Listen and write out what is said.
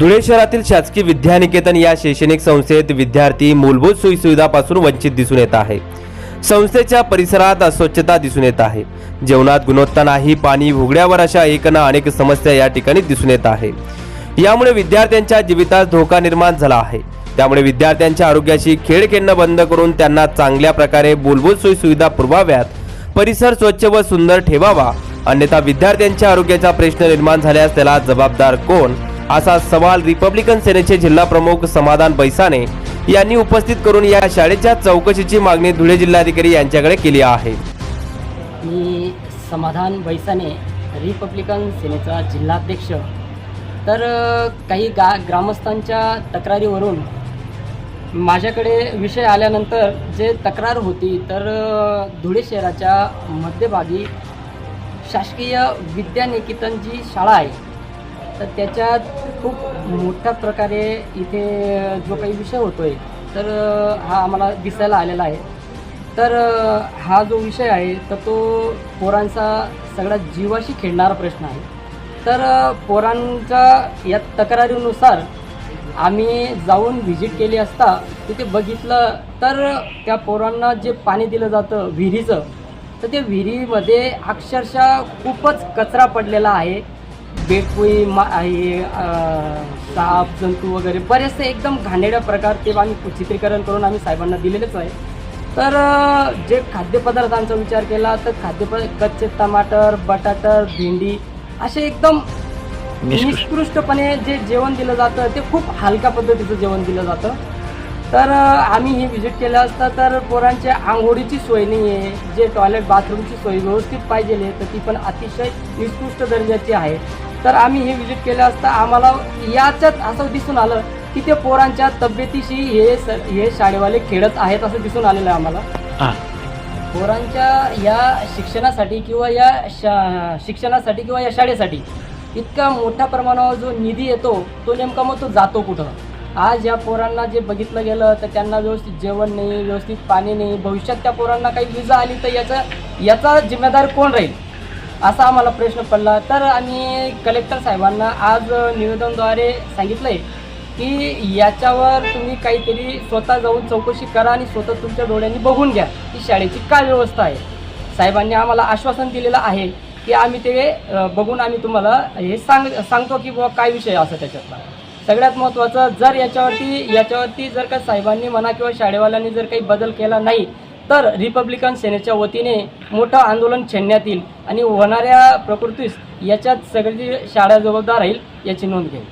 धुळे शहरातील शासकीय विद्यानिकेतन या शैक्षणिक संस्थेत विद्यार्थी मूलभूत सोयीसुविधापासून वंचित दिसून येत आहे. संस्थेच्या परिसरात अस्वच्छता दिसून येत आहे. जेवणात गुणवत्ता नाही पाणी भुगड्यावर अशा एक ना अनेक समस्या या ठिकाणी दिसून येत आहे. यामुळे विद्यार्थ्यांच्या जीवितास धोका निर्माण झाला आहे. त्यामुळे विद्यार्थ्यांच्या आरोग्याशी खेळ खेळणं बंद करून त्यांना चांगल्या प्रकारे मूलभूत सोयीसुविधा पुरवाव्यात परिसर स्वच्छ व सुंदर ठेवावा अन्यथा विद्यार्थ्यांच्या आरोग्याचा प्रश्न निर्माण झाल्यास त्याला जबाबदार कोण? असा सवाल रिपब्लिकन सेनेचे जिल्हा प्रमुख समाधान बैसाने यांनी उपस्थित करून या शाळेच्या चौकशीची मागणी धुळे जिल्हाधिकारी यांच्याकडे केली आहे. मी समाधान बैसाने रिपब्लिकन सेनेचा जिल्हाध्यक्ष. तर काही गा ग्रामस्थांच्या तक्रारीवरून माझ्याकडे विषय आल्यानंतर जे तक्रार होती तर धुळे शहराच्या मध्यभागी शासकीय विद्यानिकेतन जी शाळा आहे. तर त्याच्यात खूप मोठ्या प्रकारे इथे जो काही विषय होतो आहे तर हा आम्हाला दिसायला आलेला आहे. तर हा जो विषय आहे तर तो पोरांचा सगळ्या जीवाशी खेळणारा प्रश्न आहे. तर पोरांच्या या तक्रारीनुसार आम्ही जाऊन व्हिजिट केली असता तिथे बघितलं तर त्या पोरांना जे पाणी दिलं जातं विहिरीचं तर त्या विहिरीमध्ये अक्षरशः खूपच कचरा पडलेला आहे. बेटकुई मा आहे साप जंतू वगैरे बरेचसे एकदम घाणेरड्या प्रकार ते आम्ही चित्रीकरण करून आम्ही साहेबांना दिलेलेच आहे. तर जे खाद्यपदार्थांचा विचार केला तर खाद्यपद कच्चे टमाटर बटाटर भेंडी असे एकदम निष्कृष्टपणे जे जेवण दिलं जातं ते खूप हलक्या पद्धतीचं जेवण दिलं जातं. तर आम्ही ही व्हिजिट केलं असता तर पोरांच्या आंघोळीची सोय नाही आहे जे टॉयलेट बाथरूमची सोय व्यवस्थित पाहिजे तर ती पण अतिशय निकृष्ट दर्जाची आहे. तर आम्ही ही व्हिजिट केलं असता आम्हाला याच्यात असं दिसून आलं की ते पोरांच्या तब्येतीशी हे स हे शाळेवाले खेळत आहेत असं दिसून आलेलं आहे आम्हाला पोरांच्या या शिक्षणासाठी किंवा या शा शिक्षणासाठी किंवा या शाळेसाठी इतका मोठ्या प्रमाणावर जो निधी येतो तो नेमका मग तो जातो कुठं? आज या पोरांना जे बघितलं गेलं तर त्यांना व्यवस्थित जेवण नाही व्यवस्थित पाणी नाही भविष्यात त्या पोरांना काही विजा आली तर याचा याचा जिम्मेदार कोण राहील? असा आम्हाला प्रश्न पडला. तर आम्ही कलेक्टर साहेबांना आज निवेदनद्वारे सांगितलं आहे की याच्यावर तुम्ही काहीतरी स्वतः जाऊन चौकशी करा आणि स्वतः तुमच्या डोळ्यांनी बघून घ्या. की शाळेची काय व्यवस्था आहे? साहेबांनी आम्हाला आश्वासन दिलेलं आहे की आम्ही ते बघून आम्ही तुम्हाला हे सांग सांगतो की बुवा काय विषय असं त्याच्यातला. सगळ्यात महत्त्वाचं जर याच्यावरती याच्यावरती जर का साहेबांनी म्हणा किंवा शाळेवाल्यांनी जर काही बदल केला नाही तर रिपब्लिकन सेनेच्या वतीने मोठं आंदोलन छेडण्यात येईल आणि होणाऱ्या प्रकृतीस याच्यात सगळी शाळा जबाबदार राहील याची नोंद घेईल.